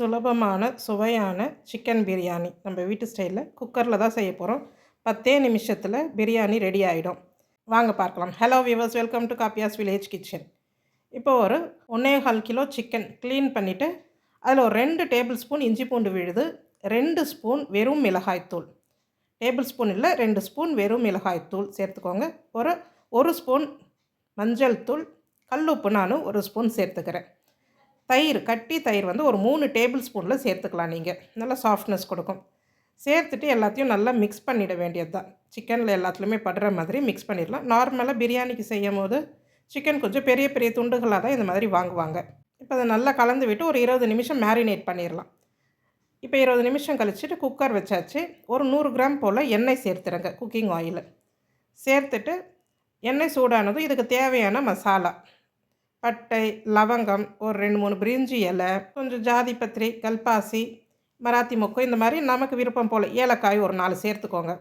சுலபமான சுவையான சிக்கன் பிரியாணி. நம்ம வீட்டு ஸ்டைலில் குக்கரில் தான் செய்ய போகிறோம் பத்தே நிமிஷத்தில் பிரியாணி ரெடி ஆகிடும் வாங்க பார்க்கலாம். Hello viewers welcome to Kappiyas village kitchen இப்போ ஒரு ஒன்றே கால் கிலோ சிக்கன் க்ளீன் பண்ணிவிட்டு அதில் ஒரு ரெண்டு டேபிள் ஸ்பூன் இஞ்சி பூண்டு விழுது ரெண்டு ஸ்பூன் வெறும் மிளகாய்த்தூள் டேபிள் ஸ்பூன் இல்லை ரெண்டு ஸ்பூன் வெறும் மிளகாய்த்தூள் சேர்த்துக்கோங்க. ஒரு ஒரு ஸ்பூன் மஞ்சள் தூள் கல் உப்பு நானும் ஒரு ஸ்பூன் சேர்த்துக்கிறேன். தயிர் கட்டி தயிர் வந்து ஒரு மூணு டேபிள் ஸ்பூனில் சேர்த்துக்கலாம் நீங்கள் நல்லா சாஃப்ட்னஸ் கொடுக்கும். சேர்த்துட்டு எல்லாத்தையும் நல்லா மிக்ஸ் பண்ணிட வேண்டியது தான் சிக்கனில் எல்லாத்துலேயுமே படுற மாதிரி மிக்ஸ் பண்ணிடலாம். நார்மலாக பிரியாணிக்கு செய்யும் போது சிக்கன் கொஞ்சம் பெரிய பெரிய துண்டுகளாக தான் இந்த மாதிரி வாங்குவாங்க. இப்போ அதை நல்லா கலந்து விட்டு ஒரு இருபது நிமிஷம் மேரினேட் பண்ணிடலாம். இப்போ இருபது நிமிஷம் கழிச்சுட்டு குக்கர் வச்சாச்சு. ஒரு நூறு கிராம் போல் எண்ணெய் சேர்த்துருங்க குக்கிங் ஆயில் சேர்த்துட்டு எண்ணெய் சூடானதும் இதுக்கு தேவையான மசாலா. பட்டை லவங்கம் ஒரு ரெண்டு மூணு பிரிஞ்சி இலை கொஞ்சம் ஜாதி பத்திரி கல்பாசி மராத்தி மொக்கு இந்த மாதிரி நமக்கு விருப்பம் போல் ஏலக்காய் ஒரு நாலு சேர்த்துக்கோங்க.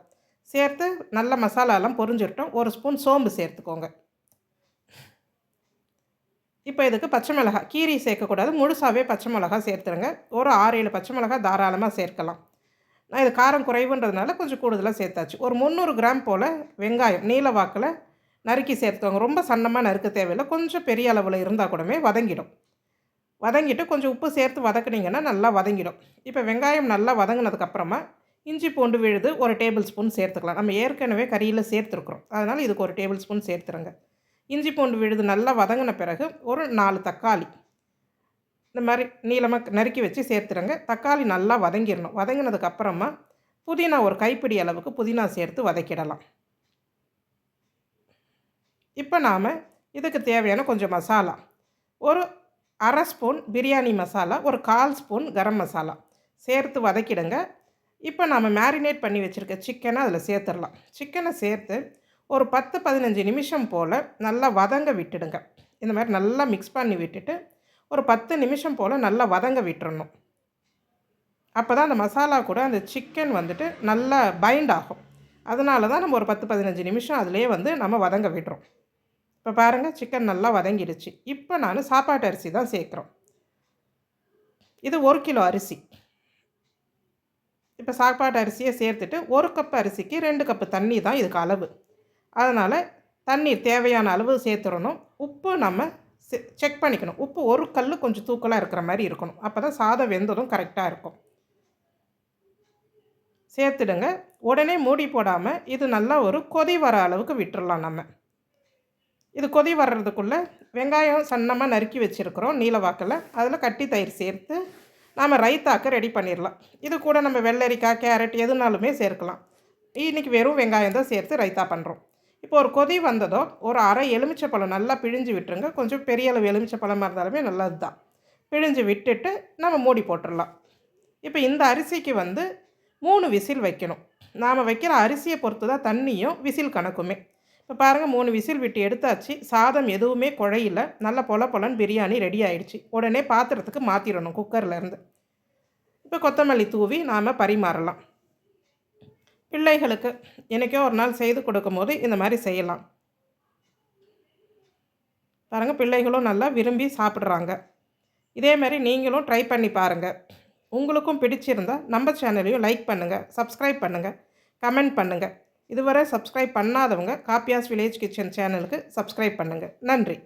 சேர்த்து நல்ல மசாலாலாம் பொரிஞ்சிட்டோம் ஒரு ஸ்பூன் சோம்பு சேர்த்துக்கோங்க. இப்போ இதுக்கு பச்சை மிளகா கீரி சேர்க்கக்கூடாது. முழுசாகவே பச்சை மிளகா சேர்த்துருங்க. ஒரு ஆறு ஏழு பச்சை மிளகா தாராளமாக சேர்க்கலாம். நான் இது காரம் குறைவுன்றதுனால கொஞ்சம் கூடுதலாக சேர்த்தாச்சு. ஒரு முந்நூறு கிராம் போல் வெங்காயம் நீல வாக்கில் நறுக்கி சேர்த்துவாங்க. ரொம்ப சன்னமாக நறுக்க தேவையில்லை. கொஞ்சம் பெரிய அளவில் இருந்தால் கூடமே வதங்கிடும். வதங்கிட்டு கொஞ்சம் உப்பு சேர்த்து வதக்குனிங்கன்னா நல்லா வதங்கிடும். இப்போ வெங்காயம் நல்லா வதங்கினதுக்கப்புறமா இஞ்சி பூண்டு விழுது ஒரு டேபிள் ஸ்பூன் சேர்த்துக்கலாம். நம்ம ஏற்கனவே கறியில் சேர்த்துருக்குறோம். அதனால் இதுக்கு ஒரு டேபிள் ஸ்பூன் சேர்த்துருங்க. இஞ்சி பூண்டு விழுது நல்லா வதங்கின பிறகு ஒரு நாலு தக்காளி. இந்த மாதிரி நீளமாக நறுக்கி வச்சு சேர்த்துருங்க. தக்காளி நல்லா வதங்கிடணும் வதங்கினதுக்கப்புறமா புதினா ஒரு கைப்பிடி அளவுக்கு புதினா சேர்த்து வதக்கிடலாம். இப்போ நாம் இதுக்கு தேவையான கொஞ்சம் மசாலா. ஒரு அரை ஸ்பூன் பிரியாணி மசாலா ஒரு கால் ஸ்பூன் கரம் மசாலா. சேர்த்து வதக்கிடுங்க. இப்போ நாம் மேரினேட் பண்ணி வச்சுருக்க சிக்கனை அதில் சேர்த்துடலாம். சிக்கனை சேர்த்து ஒரு பத்து பதினஞ்சு நிமிஷம் போல் நல்லா வதங்க விட்டுடுங்க. இந்த மாதிரி நல்லா மிக்ஸ் பண்ணி விட்டுட்டு ஒரு பத்து நிமிஷம் போல் நல்லா வதங்க விட்டுறணும். அப்போ தான் அந்த மசாலா கூட அந்த சிக்கன் வந்துட்டு நல்லா பைண்ட் ஆகும். அதனால தான் நம்ம ஒரு பத்து பதினஞ்சு நிமிஷம் அதிலே வந்து நம்ம வதங்க விடுறோம் இப்போ பாருங்கள் சிக்கன் நல்லா வதங்கிடுச்சு. இப்போ நான் சாப்பாட்டு அரிசி தான் சேர்க்குறோம். இது ஒரு கிலோ அரிசி. இப்போ சாப்பாட்டு அரிசியை சேர்த்துட்டு ஒரு கப் அரிசிக்கு ரெண்டு கப்பு தண்ணி தான் இதுக்கு அளவு. அதனால் தண்ணீர் தேவையான அளவு சேர்த்துடணும். உப்பு நம்ம செக் பண்ணிக்கணும். உப்பு ஒரு கல் கொஞ்சம் தூக்கலாக இருக்கிற மாதிரி இருக்கணும். அப்போ தான் சாதம் வெந்ததும் கரெக்டாக இருக்கும். சேர்த்துடுங்க. உடனே மூடி போடாமல் இது நல்லா ஒரு கொதி வர அளவுக்கு விட்டுடலாம் நம்ம. இது கொதி வர்றதுக்குள்ளே வெங்காயம் சன்னமாக நறுக்கி வச்சுருக்குறோம் நீலவாக்கில் அதில் கட்டி தயிர் சேர்த்து நாம் ரைத்தாக்க ரெடி பண்ணிடலாம் இது கூட நம்ம வெள்ளரிக்காய் கேரட் எதுனாலுமே சேர்க்கலாம். இன்றைக்கி வெறும் வெங்காயம் தான் சேர்த்து ரைத்தா பண்ணுறோம் இப்போ ஒரு கொதி வந்ததோ ஒரு அரை எலுமிச்சப்பழம் நல்லா பிழிஞ்சு விட்டுருங்க. கொஞ்சம் பெரிய அளவு எலுமிச்சப்பழமாக இருந்தாலுமே நல்லது தான் பிழிஞ்சு விட்டுட்டு நம்ம மூடி போட்டுடலாம் இப்போ இந்த அரிசிக்கு வந்து மூணு விசில் வைக்கணும். நாம் வைக்கிற அரிசியை பொறுத்து தான் தண்ணியும் விசில் கணக்குமே. இப்போ பாருங்கள் மூணு விசில் விட்டு எடுத்தாச்சு. சாதம் எதுவுமே குழையில. நல்ல பொல பொலன் பிரியாணி ரெடி ஆயிடுச்சு. உடனே பாத்திரத்துக்கு மாற்றிடணும் குக்கர்லேருந்து இப்போ கொத்தமல்லி தூவி நாம் பரிமாறலாம். பிள்ளைகளுக்கு என்றைக்கோ ஒரு நாள் செய்து கொடுக்கும்போது இந்த மாதிரி செய்யலாம். பாருங்கள் பிள்ளைகளும் நல்லா விரும்பி சாப்பிட்றாங்க. இதே மாதிரி நீங்களும் ட்ரை பண்ணி பாருங்கள் உங்களுக்கும் பிடிச்சிருந்தால் நம்ம சேனலையும் லைக் பண்ணுங்கள் சப்ஸ்கிரைப் பண்ணுங்கள் கமெண்ட் பண்ணுங்கள் இதுவரை சப்ஸ்கிரைப் பண்ணாதவங்க காப்பியாஸ் வில்லேஜ் கிச்சன் சேனலுக்கு சப்ஸ்கிரைப் பண்ணுங்கள் நன்றி.